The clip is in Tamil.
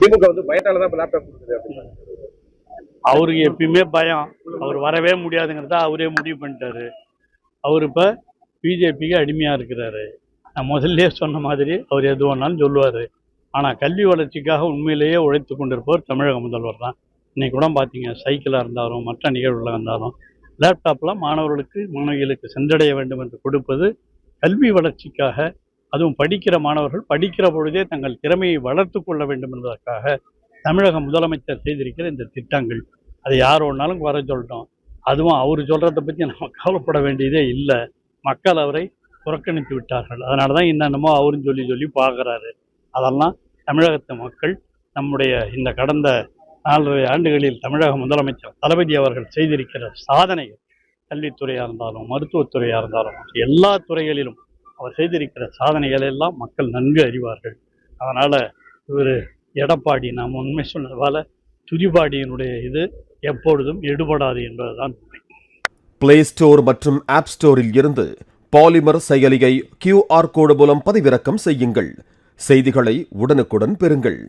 திமுக வந்து பயத்தால தான் லேப்டாப் கொடுக்குது அப்படின்னு அவருக்கு எப்பயுமே பயம். அவர் வரவே முடியாதுங்கிறத அவரே முடிவு பண்ணிட்டாரு. அவர் இப்போ பிஜேபிக்கு அடிமையாக இருக்கிறாரு. நான் முதல்ல சொன்ன மாதிரி அவர் எது வேணாலும் சொல்லுவார். ஆனால் கல்வி வளர்ச்சிக்காக உண்மையிலேயே உழைத்து கொண்டிருப்பவர் தமிழக முதல்வர் தான். இன்னைக்கு கூட பார்த்தீங்க சைக்கிளாக இருந்தாலும் மற்ற நிகழ்வுகளாக இருந்தாலும் லேப்டாப்லாம் மாணவர்களுக்கு மாணவிகளுக்கு சென்றடைய வேண்டும் என்று கொடுப்பது கல்வி வளர்ச்சிக்காக அதுவும் படிக்கிற மாணவர்கள் படிக்கிற பொழுதே தங்கள் திறமையை வளர்த்து கொள்ள வேண்டும் என்பதற்காக தமிழக முதலமைச்சர் செய்திருக்கிற இந்த திட்டங்கள். அதை யார் ஒன்றாலும் குறை சொல்லிட்டோம். அதுவும் அவர் சொல்கிறத பற்றி நம்ம கவலைப்பட வேண்டியதே இல்லை. மக்கள் அவரை புறக்கணித்து விட்டார்கள். அதனால தான் என்னென்னமோ அவரும் சொல்லி சொல்லி பார்க்குறாரு. அதெல்லாம் தமிழகத்து மக்கள் நம்முடைய இந்த கடந்த நாலரை ஆண்டுகளில் தமிழக முதலமைச்சர் தளபதி அவர்கள் செய்திருக்கிற சாதனைகள். கல்வித்துறையாக இருந்தாலும் மருத்துவத்துறையாக இருந்தாலும் எல்லா துறைகளிலும் அவர் செய்திருக்கிற சாதனைகளை எல்லாம் மக்கள் நன்கு அறிவார்கள். அதனால் இவர் எடப்பாடி நாம் உண்மை சொன்னதால் துதிபாடியினுடைய இது எப்பொழுதும் எடுபடாது என்பதுதான் பிளே ஸ்டோர் மற்றும் ஆப் ஸ்டோரில் இருந்து பாலிமர் செயலியை கியூஆர் கோடு மூலம் பதிவிறக்கம் செய்யுங்கள். செய்திகளை உடனுக்குடன் பெறுங்கள்.